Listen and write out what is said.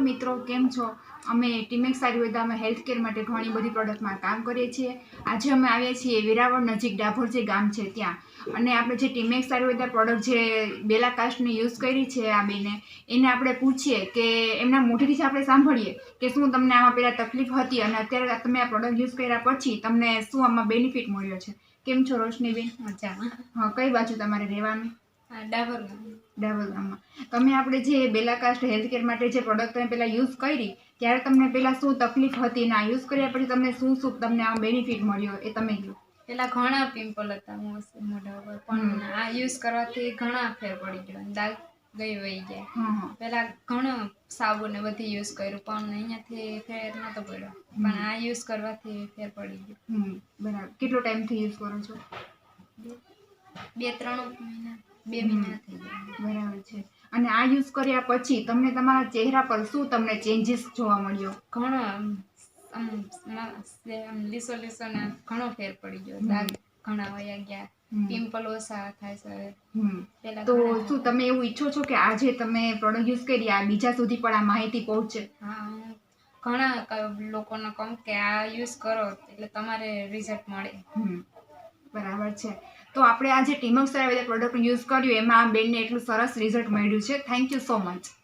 મિત્રો કેમ છો? અમે ટીમેક્સ આયુર્વેદામાં હેલ્થ કેર માટે ઘણી બધી પ્રોડક્ટમાં કામ કરીએ છીએ. આજે અમે આવ્યા છીએ વેરાવળ નજીક ડાભોર જે ગામ છે ત્યાં. અને આપણે જે ટીમેક્સ આયુર્વેદા પ્રોડક્ટ જે બેલા કાસ્ટની યુઝ કરી છે આ બેને એને આપણે પૂછીએ કે એમના મોઢેથી આપણે સાંભળીએ કે શું તમને આમાં પહેલાં તકલીફ હતી અને અત્યારે તમે આ પ્રોડક્ટ યુઝ કર્યા પછી તમને શું આમાં બેનિફિટ મળ્યો છે? કેમ છો રોશનીબેન? મજામાં. હા કઈ બાજુ તમારે રહેવાનું? આ ડાબર ગામ. ડાબલ ગામમાં. તમે આપણે જે બેલાકાસ્ટ હેલ્થકેર માટે જે પ્રોડક્ટ તમે પહેલાં યુઝ કરી ત્યારે તમને પહેલાં શું તકલીફ હતી ના યુઝ કર્યા પછી તમને શું શું તમને આ બેનિફિટ મળ્યો એ તમે કહો. પેલા ઘણા પિમ્પલ હતા મોઢા ઉપર પણ આ યુઝ કરવાથી ઘણા ફેર પડી ગયો દાગ ગઈ વહી ગયા. હા હા. પેલા ઘણો સાબુ ને બધી યુઝ કર્યું પણ અહીંયાથી ફેર નતો પડ્યો. પણ આ યુઝ કરવાથી ફેર પડી ગયો. હમ બરાબર. કેટલો ટાઈમથી યુઝ કરો છો? બે ત્રણ મહિના. બે મહિના થઈ ગયા. બરાબર છે. અને આ યુઝ કર્યા પછી તમને તમારા ચહેરા પર શું તમને ચેન્જીસ જોવા મળ્યો? ઘણો આમ લીસો લીસો ને ઘણો ફેર પડી ગયો. દાગ ઘણા વયા ગયા. પિમ્પલ ઓછા થાય છે તો શું તમે એવું ઈચ્છો છો કે આજે તમે પ્રોડક્ટ યુઝ કરી આ બીજા સુધી પણ આ માહિતી પહોંચે? હા ઘણા લોકોને કહું કે આ યુઝ કરો એટલે તમારે રિઝલ્ટ મળે. બરાબર છે. તો આપણે આ જે ટીમક સર પ્રોડક્ટ યુઝ કર્યું, એમાં આ બેનને એટલું સરસ રિઝલ્ટ મળ્યું છે. Thank you so much